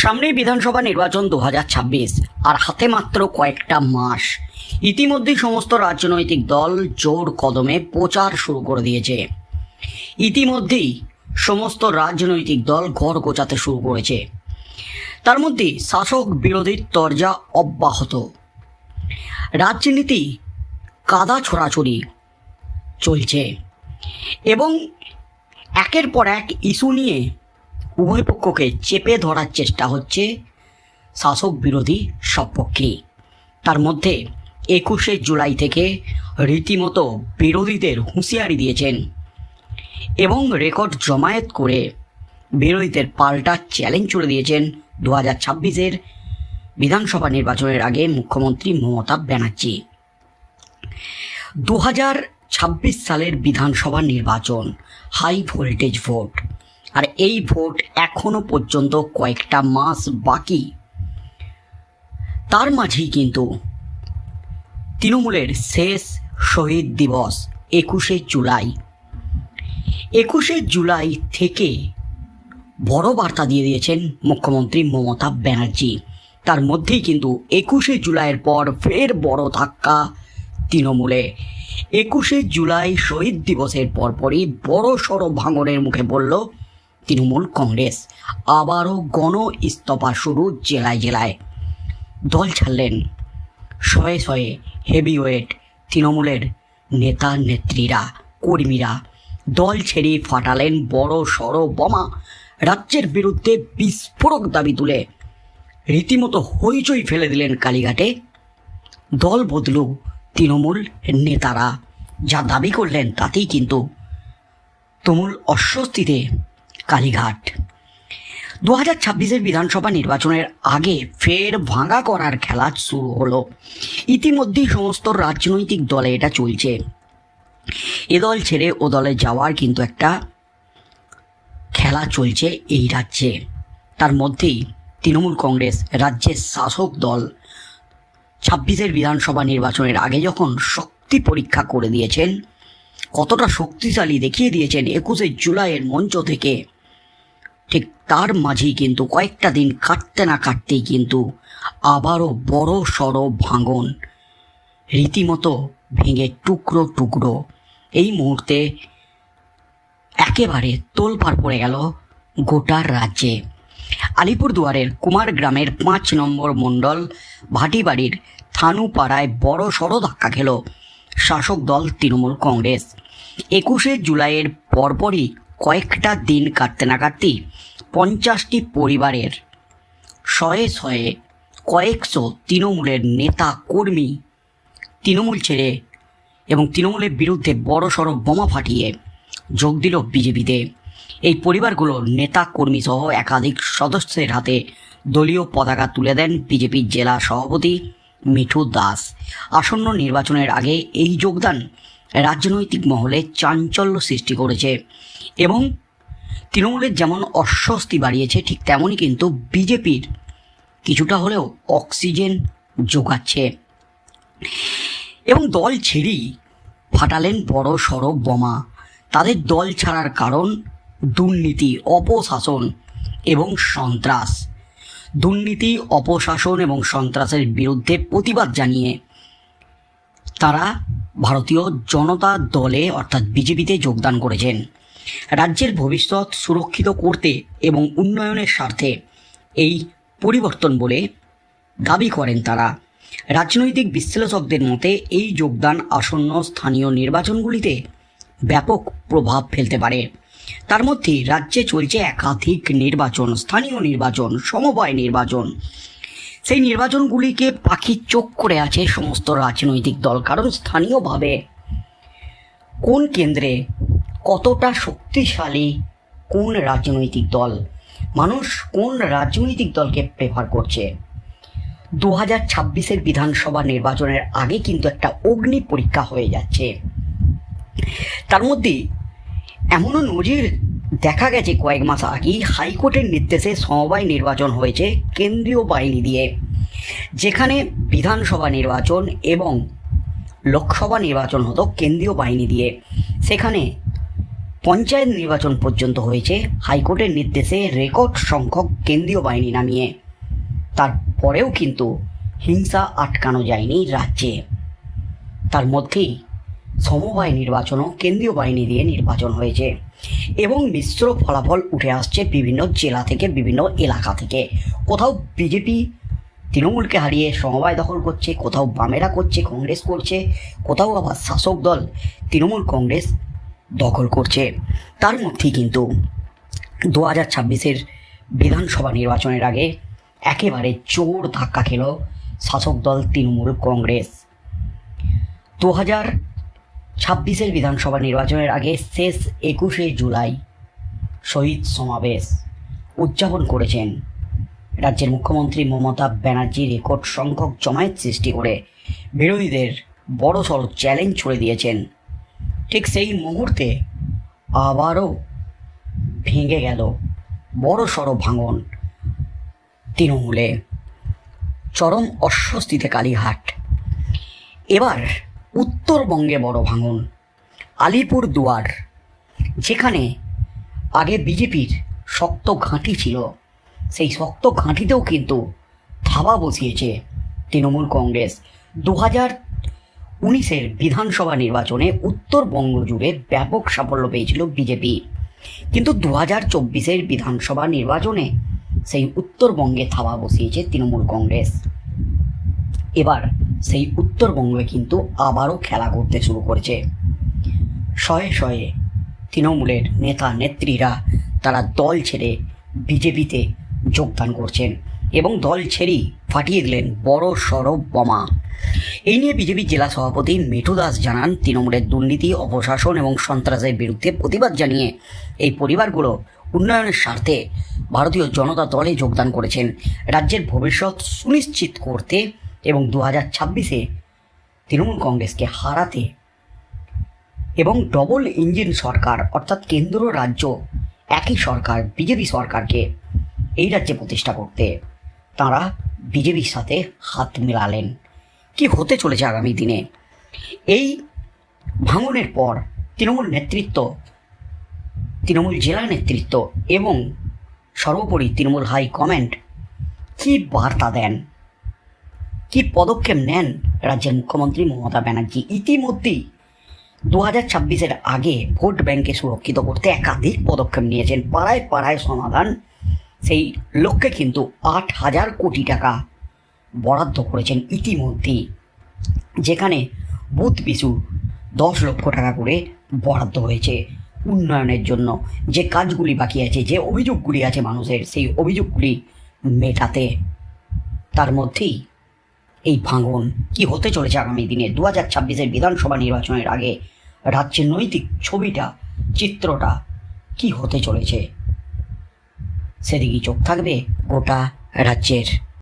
সামনেই বিধানসভা নির্বাচন দু হাজার ছাব্বিশ, আর হাতে মাত্র কয়েকটা মাস। ইতিমধ্যেই সমস্ত রাজনৈতিক দল জোর কদমে প্রচার শুরু করে দিয়েছে। ইতিমধ্যেই সমস্ত রাজনৈতিক দল ঘর গোচাতে শুরু করেছে। তার মধ্যে শাসক বিরোধীর তরজা অব্যাহত। রাজনীতি কাদা ছোড়াছড়ি চলছে। এবং একের পর এক ইস্যু নিয়ে উভয় পক্ষকে চেপে ধরার চেষ্টা হচ্ছে শাসক বিরোধী সব পক্ষেই তার মধ্যে একুশে জুলাই থেকে রীতিমতো বিরোধীদের হুঁশিয়ারি দিয়েছেন এবং রেকর্ড জমায়েত করে বিরোধীদের পাল্টা চ্যালেঞ্জ ছুড়ে দিয়েছেন দু হাজার ছাব্বিশের বিধানসভা নির্বাচনের আগে মুখ্যমন্ত্রী মমতা ব্যানার্জি। দু হাজার ছাব্বিশ সালের বিধানসভা নির্বাচন হাই ভোল্টেজ ভোট আর এই ভোট এখনও পর্যন্ত কয়েকটা মাস বাকি। তার মাঝেই কিন্তু তৃণমূলের শেষ শহীদ দিবস একুশে জুলাই। একুশে জুলাই থেকে বড় বার্তা দিয়ে দিয়েছেন মুখ্যমন্ত্রী মমতা ব্যানার্জি। তার মধ্যেই কিন্তু একুশে জুলাইয়ের পর ফের বড় ধাক্কা তৃণমূলে। একুশে জুলাই শহীদ দিবসের পরপরই বড় সড়ো ভাঙনের মুখে পড়ল তৃণমূল কংগ্রেস। আবারও গণ ইস্তফা শুরু জেলায় জেলায়। দল ছাড়লেন শয়ে শয়ে হেভিওয়েট তৃণমূলের নেতা নেত্রীরা, কর্মীরা। দল ছেড়ে ফাটালেন বড় সড়ো বোমা। রাজ্যের বিরুদ্ধে বিস্ফোরক দাবি তুলে রীতিমতো হইচই ফেলে দিলেন কালীঘাটে। দল বদলু তৃণমূল নেতারা। যা দাবি করলেন তাতেই কিন্তু তুমুল অস্বস্তিতে কালীঘাট। দু হাজার ছাব্বিশের বিধানসভা নির্বাচনের আগে ফের ভাঙা করার খেলা শুরু হলো। ইতিমধ্যেই সমস্ত রাজনৈতিক দলে এটা চলছে। এ দল ছেড়ে ও দলে যাওয়ার কিন্তু একটা খেলা চলছে এই রাজ্যে। তার মধ্যেই তৃণমূল কংগ্রেস রাজ্যের শাসক দল ছাব্বিশের বিধানসভা নির্বাচনের আগে যখন শক্তি পরীক্ষা করে দিয়েছেন, কতটা শক্তিশালী দেখিয়ে দিয়েছেন একুশে জুলাইয়ের মঞ্চ থেকে। ঠিক তার মাঝেই কিন্তু কয়েকটা দিন কাটতে না কাটতেই কিন্তু আবারও বড় সড়ো ভাঙন রীতিমতো ভেঙে টুকরো টুকরো। এই মুহূর্তে একেবারে তোলপাড় পড়ে গেল গোটার রাজ্যে। আলিপুরদুয়ারের কুমার গ্রামের পাঁচ নম্বর মণ্ডল ভাটিবাড়ির থানুপাড়ায় বড় সড়ো ধাক্কা খেল শাসক দল তৃণমূল কংগ্রেস। একুশে জুলাইয়ের পরপরই কয়েকটা দিন কাটতে না কাটতেই পঞ্চাশটি পরিবারের শয়ে শয়ে কয়েকশো তৃণমূলের নেতা কর্মী তৃণমূল ছেড়ে এবং তৃণমূলের বিরুদ্ধে বড় সড়ো বোমা ফাটিয়ে যোগ দিল বিজেপিতে। এই পরিবারগুলোর নেতা কর্মী সহ একাধিক সদস্যের হাতে দলীয় পতাকা তুলে দেন বিজেপির জেলা সভাপতি মিঠু দাস। আসন্ন নির্বাচনের আগে এই যোগদান রাজনৈতিক মহলে চাঞ্চল্য সৃষ্টি করেছে এবং তৃণমূলের যেমন অস্বস্তি বাড়িয়েছে, ঠিক তেমনই কিন্তু বিজেপির কিছুটা হলেও অক্সিজেন যোগাচ্ছে। এবং দল ছেড়েই ফাটালেন বড় সড়ক বোমা। তাদের দল ছাড়ার কারণ দুর্নীতি, অপশাসন এবং সন্ত্রাস। দুর্নীতি, অপশাসন এবং সন্ত্রাসের বিরুদ্ধে প্রতিবাদ জানিয়ে তারা ভারতীয় জনতা দলে, অর্থাৎ বিজেপিতে যোগদান করেছেন। রাজ্যের ভবিষ্যৎ সুরক্ষিত করতে এবং উন্নয়নের স্বার্থে এই পরিবর্তন বলে দাবি করেন তারা। রাজনৈতিক বিশ্লেষকদের মতে, এই যোগদান আসন্ন স্থানীয় নির্বাচনগুলিতে ব্যাপক প্রভাব ফেলতে পারে। তার মধ্যে রাজ্যে চলছে একাধিক নির্বাচন, স্থানীয় নির্বাচন, সমবায় নির্বাচন সেই নির্বাচনগুলিকে পাখির চোখ করে আছে সমস্ত রাজনৈতিক দল, কারণ স্থানীয়ভাবে কোন কেন্দ্রে কতটা শক্তিশালী কোন রাজনৈতিক দল, মানুষ কোন রাজনৈতিক দলকে প্রেফার করছে? দু হাজার ছাব্বিশের বিধানসভা নির্বাচনের আগে কিন্তু একটা অগ্নি পরীক্ষা হয়ে যাচ্ছে। তার মধ্যে এমনও নজির দেখা গেছে কয়েক মাস আগেই হাইকোর্টের নির্দেশে সমবায় নির্বাচন হয়েছে কেন্দ্রীয় বাহিনী দিয়ে, যেখানে বিধানসভা নির্বাচন এবং লোকসভা নির্বাচন হতো কেন্দ্রীয় বাহিনী দিয়ে। সেখানে পঞ্চায়েত নির্বাচন পর্যন্ত হয়েছে হাইকোর্টের নির্দেশে রেকর্ড সংখ্যক কেন্দ্রীয় বাহিনী নামিয়ে। তারপরেও কিন্তু হিংসা আটকানো যায়নি রাজ্যে। তার মধ্যেই সমবায় নির্বাচনও কেন্দ্রীয় বাহিনী দিয়ে নির্বাচন হয়েছে। এবং মিশ্র ফলাফল উঠে আসছে বিভিন্ন জেলা থেকে, বিভিন্ন এলাকা থেকে। কোথাও বিজেপি তৃণমূলকে হারিয়ে সমবায় দখল করছে, কোথাও বামেরা করছে, কংগ্রেস করছে, কোথাও আবার শাসক দল, তৃণমূল কংগ্রেস দখল করছে। তার মধ্যেই কিন্তু দু হাজার ছাব্বিশের বিধানসভা নির্বাচনের আগে একেবারে জোর ধাক্কা খেল শাসক দল তৃণমূল কংগ্রেস। দু হাজার ছাব্বিশের বিধানসভা নির্বাচনের আগে শেষ একুশে জুলাই শহীদ সমাবেশ উদযাপন করেছেন রাজ্যের মুখ্যমন্ত্রী মমতা ব্যানার্জি রেকর্ড সংখ্যক জমায়েত সৃষ্টি করে বিরোধীদের বড় বড়সড় চ্যালেঞ্জ ছুড়ে দিয়েছেন। ঠিক সেই মুহূর্তে আবারও ভেঙে গেল বড় সড়ো ভাঙন তৃণমূলে। চরম অস্বস্তিতে কালীঘাট। এবার উত্তরবঙ্গে বড় ভাঙন, আলিপুর দুয়ার, যেখানে আগে বিজেপির শক্ত ঘাঁটি ছিল। সেই শক্ত ঘাঁটিতেও কিন্তু থাবা বসিয়েছে তৃণমূল কংগ্রেস। দু হাজার উনিশের বিধানসভা নির্বাচনে উত্তরবঙ্গ জুড়ে ব্যাপক সাফল্য পেয়েছিল বিজেপি। কিন্তু দু হাজার চব্বিশের বিধানসভা নির্বাচনে সেই উত্তরবঙ্গে থাবা বসিয়েছে তৃণমূল কংগ্রেস। এবার সেই উত্তরবঙ্গে কিন্তু আবারও খেলা করতে শুরু করেছে। শয়ে শয়ে তৃণমূলের নেতা নেত্রীরা তারা দল ছেড়ে বিজেপিতে যোগদান করছেন এবং দল ছেড়েই ফাটিয়ে দিলেন বড় সড় বোমা। এই নিয়ে বিজেপি জেলা সভাপতি মিঠু দাস জানান, তৃণমূলের দুর্নীতি, অপশাসন এবং সন্ত্রাসের বিরুদ্ধে প্রতিবাদ জানিয়ে এই পরিবারগুলো উন্নয়নের স্বার্থে ভারতীয় জনতা দলে যোগদান করেছেন। রাজ্যের ভবিষ্যৎ সুনিশ্চিত করতে এবং দু হাজার ছাব্বিশে তৃণমূল কংগ্রেসকে হারাতে এবং ডবল ইঞ্জিন সরকার, অর্থাৎ কেন্দ্র রাজ্য, একই সরকার, বিজেপি সরকারকে এই রাজ্যে প্রতিষ্ঠা করতে তারা বিজেপির সাথে হাত মেলালেন। কি হতে চলেছে আগামী দিনে? এই ভাঙনের পর তৃণমূল নেতৃত্ব, তৃণমূল জেলা নেতৃত্ব এবং সর্বোপরি তৃণমূল হাই কমেন্ট কি বার্তা দেন? কি পদক্ষেপ নেন রাজ্যের মুখ্যমন্ত্রী মমতা ব্যানার্জি? ইতিমধ্যেই দু হাজার ছাব্বিশের আগে ভোট ব্যাংকে সুরক্ষিত করতে একাধিক পদক্ষেপ নিয়েছেন। পাড়ায় পাড়ায় সমাধান। সেই লক্ষ্যে কিন্তু আট হাজার কোটি টাকা বরাদ্দ করেছেন ইতিমধ্যেই। যেখানে বুথ পিছু দশ লক্ষ টাকা করে বরাদ্দ হয়েছে উন্নয়নের জন্য। যে কাজগুলি বাকি আছে, যে অভিযোগগুলি আছে মানুষের, সেই অভিযোগগুলি মেটাতে। তার মধ্যেই এই ভাঙন কি হতে চলেছে আগামী দিনে? দু হাজার ছাব্বিশের বিধানসভা নির্বাচনের আগে রাজ্যের নৈতিক ছবিটা, চিত্রটা কি হতে চলেছে? সেদিকেই চোখ থাকবে গোটা রাজ্যের